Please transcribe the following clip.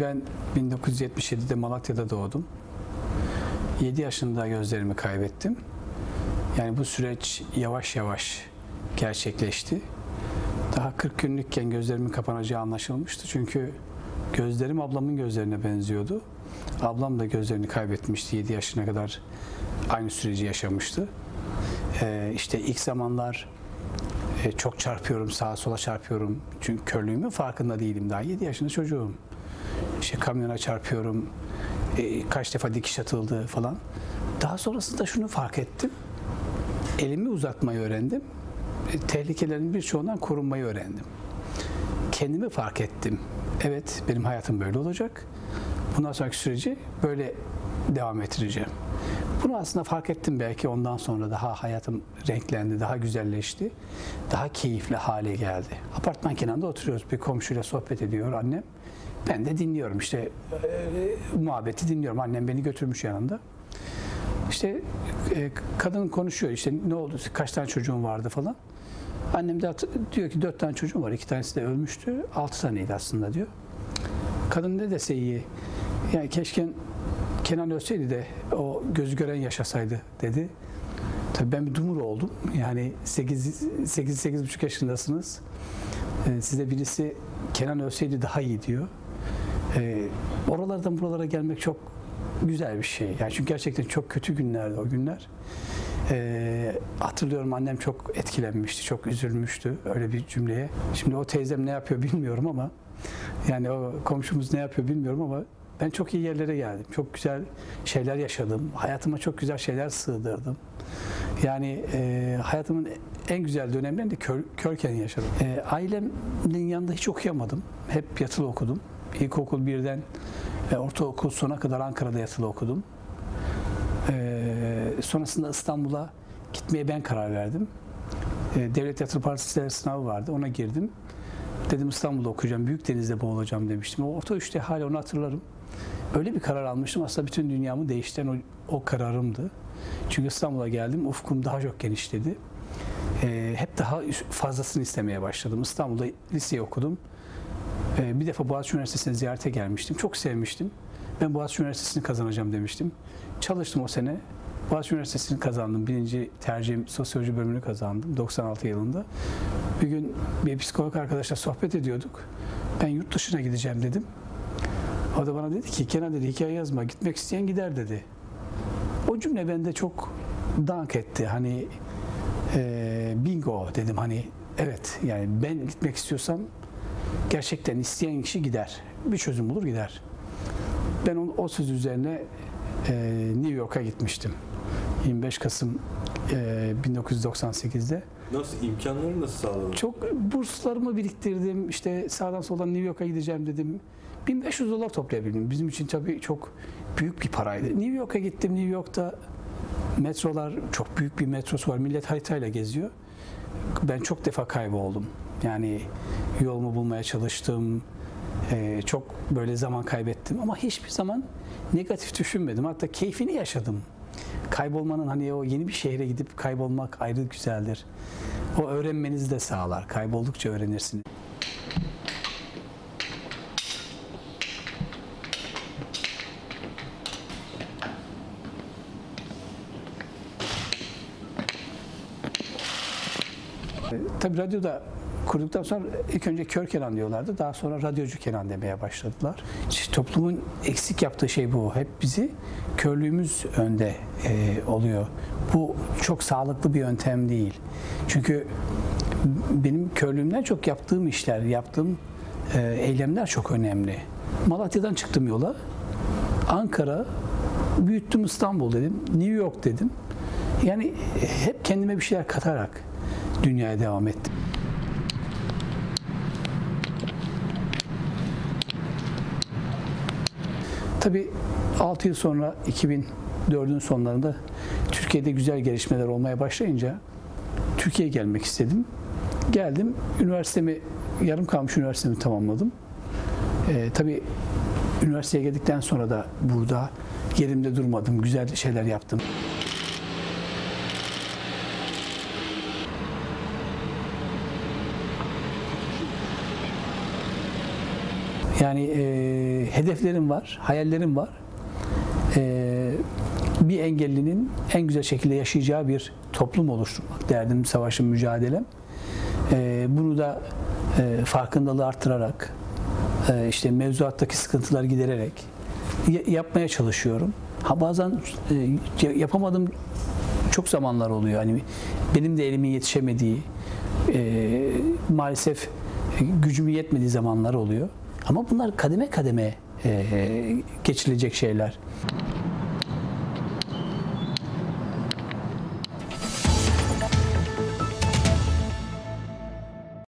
ben 1977'de Malatya'da doğdum. 7 yaşında gözlerimi kaybettim. Yani bu süreç yavaş yavaş gerçekleşti. Daha 40 günlükken gözlerimin kapanacağı anlaşılmıştı. Çünkü gözlerim ablamın gözlerine benziyordu. Ablam da gözlerini kaybetmişti 7 yaşına kadar aynı süreci yaşamıştı. Ee, işte ilk zamanlar e, çok çarpıyorum, sağa sola çarpıyorum. Çünkü körlüğümün farkında değilim daha. 7 yaşında çocuğum. İşte kamyona çarpıyorum. e, kaç defa dikiş atıldı falan. Daha sonrasında şunu fark ettim. Elimi uzatmayı öğrendim. E, tehlikelerin birçoğundan korunmayı öğrendim. Kendimi fark ettim. Evet, benim hayatım böyle olacak. Bundan sonraki süreci böyle devam ettireceğim. Bunu aslında fark ettim belki ondan sonra daha hayatım renklendi, daha güzelleşti. Daha keyifli hale geldi. Apartman kenarında oturuyoruz. Bir komşuyla sohbet ediyor annem. Ben de dinliyorum işte e, muhabbeti dinliyorum. Annem beni götürmüş yanında. İşte e, kadın konuşuyor işte ne oldu, kaç tane çocuğun vardı falan. Annem de diyor ki dört tane çocuğum var, iki tanesi de ölmüştü, altı taneydi aslında diyor. Kadın ne dese iyi, yani keşke Kenan ölseydi de o gözü gören yaşasaydı dedi. Tabii ben bir dumur oldum. Yani 8 8 8,5 yaşındasınız. Ee, size birisi Kenan ölseydi daha iyi diyor. Ee, oralardan buralara gelmek çok güzel bir şey. Yani çünkü gerçekten çok kötü günlerdi o günler. Ee, hatırlıyorum annem çok etkilenmişti, çok üzülmüştü öyle bir cümleye. Şimdi o teyzem ne yapıyor bilmiyorum ama yani o komşumuz ne yapıyor bilmiyorum ama ben çok iyi yerlere geldim. Çok güzel şeyler yaşadım. Hayatıma çok güzel şeyler sığdırdım. Yani e, hayatımın en güzel dönemlerini kör, körken yaşadım. E, ailemin yanında hiç okuyamadım. Hep yatılı okudum. İlkokul birden ve ortaokul sona kadar Ankara'da yatılı okudum. E, sonrasında İstanbul'a gitmeye ben karar verdim. E, Devlet Yatılı Partisi sınavı vardı. Ona girdim. Dedim İstanbul'da okuyacağım, Büyükdeniz'de boğulacağım demiştim. O orta üçte hala onu hatırlarım. Öyle bir karar almıştım. Aslında bütün dünyamı değiştiren o, o kararımdı. Çünkü İstanbul'a geldim, ufkum daha çok genişledi. Ee, hep daha fazlasını istemeye başladım. İstanbul'da liseyi okudum. Ee, bir defa Boğaziçi Üniversitesi'ne ziyarete gelmiştim. Çok sevmiştim. Ben Boğaziçi Üniversitesi'ni kazanacağım demiştim. Çalıştım o sene. Boğaziçi Üniversitesi'ni kazandım. Birinci tercihim sosyoloji bölümünü kazandım 96 yılında. Bir gün bir psikolog arkadaşla sohbet ediyorduk. Ben yurt dışına gideceğim dedim. O da bana dedi ki Kenan dedi hikaye yazma gitmek isteyen gider dedi. O cümle bende çok dank etti. Hani e, bingo dedim hani evet yani ben gitmek istiyorsam gerçekten isteyen kişi gider. Bir çözüm bulur gider. Ben o, o söz üzerine e, New York'a gitmiştim. 25 Kasım e, 1998'de. Nasıl imkanları nasıl sağladın? Çok burslarımı biriktirdim. İşte sağdan soldan New York'a gideceğim dedim. 1500 dolar toplayabildim. Bizim için tabii çok büyük bir paraydı. New York'a gittim. New York'ta metrolar çok büyük bir metrosu var. Millet haritayla geziyor. Ben çok defa kayboldum. Yani yolumu bulmaya çalıştım. Ee, çok böyle zaman kaybettim ama hiçbir zaman negatif düşünmedim. Hatta keyfini yaşadım. Kaybolmanın hani o yeni bir şehre gidip kaybolmak ayrı güzeldir. O öğrenmenizi de sağlar. Kayboldukça öğrenirsiniz. Tabii radyoda kurduktan sonra ilk önce kör Kenan diyorlardı. Daha sonra radyocu Kenan demeye başladılar. İşte toplumun eksik yaptığı şey bu. Hep bizi körlüğümüz önde e, oluyor. Bu çok sağlıklı bir yöntem değil. Çünkü benim körlüğümden çok yaptığım işler, yaptığım e, eylemler çok önemli. Malatya'dan çıktım yola. Ankara, büyüttüm İstanbul dedim. New York dedim. Yani hep kendime bir şeyler katarak dünyaya devam ettim. Tabii 6 yıl sonra 2004'ün sonlarında Türkiye'de güzel gelişmeler olmaya başlayınca Türkiye'ye gelmek istedim. Geldim, üniversitemi, yarım kalmış üniversitemi tamamladım. Ee, tabii üniversiteye geldikten sonra da burada yerimde durmadım, güzel şeyler yaptım. Yani e, hedeflerim var, hayallerim var. E, bir engellinin en güzel şekilde yaşayacağı bir toplum oluşturmak. Derdim, savaşım, mücadelem. E, bunu da e, farkındalığı arttırarak, e, işte mevzuattaki sıkıntıları gidererek ya- yapmaya çalışıyorum. Ha bazen e, yapamadığım çok zamanlar oluyor. Hani benim de elimin yetişemediği, e, maalesef gücümün yetmediği zamanlar oluyor. Ama bunlar kademe kademe geçilecek şeyler.